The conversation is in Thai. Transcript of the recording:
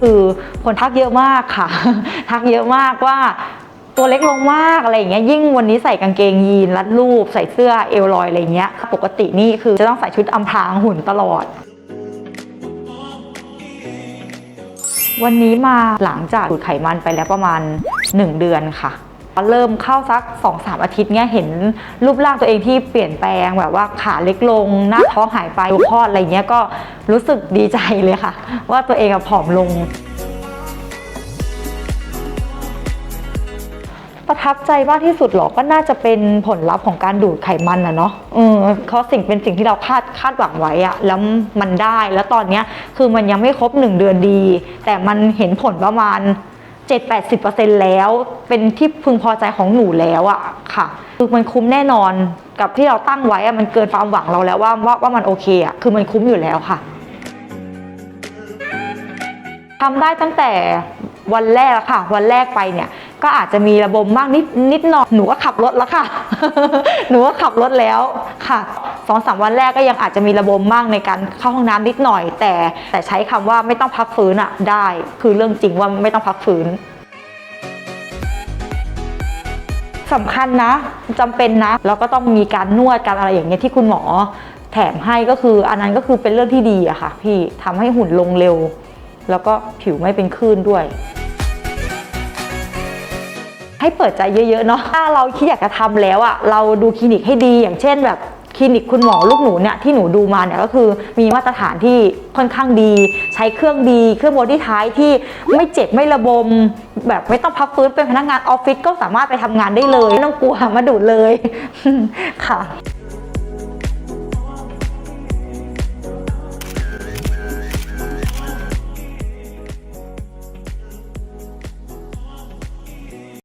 คือคนทักเยอะมากค่ะ ทักเยอะมากว่าตัวเล็กลงมากอะไรอย่างเงี้ยยิ่งวันนี้ใส่กางเกงยีนรัดรูป ใส่เสื้อเอลลอยอะไรเงี้ยปกตินี่คือจะต้องใส่ชุดอำพรางหุ่นตลอด วันนี้มาหลังจากดูดไขมันไปแล้วประมาณ 1 เดือนค่ะ เริ่มเข้าสัก2-3อาทิตย์เนี้ยเห็นรูปร่างตัวเองที่เปลี่ยนแปลงแบบว่าขาเล็กลง หน้าท้องหายไปคลอดอะไรเงี้ยก็รู้สึกดีใจเลยค่ะ ว่าตัวเองอผอมลงประทับใจมากที่สุดหรอ ก็น่าจะเป็นผลลัพธ์ของการดูดไขมันอะเนาะเออเพราะสิ่งเป็นสิ่งที่เราคาดคาดหวังไว้อะแล้วมันได้ แล้วตอนเนี้ยคือมันยังไม่ครบ1เดือนดี แต่มันเห็นผลประมาณ 7-80%แล้ว เป็นที่พึงพอใจของหนูแล้วอะค่ะ คือมันคุ้มแน่นอนกับที่เราตั้งไว้อะมันเกินความหวังเราแล้วว่าว่าว่ามันโอเคอะคือมันคุ้มอยู่แล้วค่ะทำได้ตั้งแต่ วันแรกแล้วค่ะ วันแรกไปเนี่ย ก็อาจจะมีระบมบ้างนิดนิดหน่อยหนูก็ขับรถแล้วค่ะ หนูก็ขับรถแล้วค่ะสองสามวันแรกก็ยังอาจจะมีระบมบ้างในการเข้าห้องน้ำนิดหน่อย แต่แต่ใช้คำว่าไม่ต้องพักฟื้นอะได้ คือเรื่องจริงว่าไม่ต้องพักฟื้นสำคัญนะจำเป็นนะแล้วก็ต้องมีการนวดการอะไรอย่างเงี้ยที่คุณหมอแถมให้ก็คืออันนั้นก็คือเป็นเรื่องที่ดีอะค่ะ พี่ทำให้หุ่นลงเร็ว แล้วก็ผิวไม่เป็นคลื่นด้วย ให้เปิดใจเยอะๆเนาะถ้าเราคิดอยากจะทำแล้วอะเราดูคลินิกให้ดีอย่างเช่นแบบคลินิกคุณหมอลูกหนูเนี่ยที่หนูดูมาเนี่ยก็คือมีมาตรฐานที่ค่อนข้างดี ใช้เครื่องดีเครื่องบอดี้ไทายที่ไม่เจ็บไม่ระบม แบบไม่ต้องพักฟื้นเป็นพนักงานออฟฟิศก็สามารถไปทำงานได้เลย ไม่ต้องกลัวมาดูดเลยค่ะ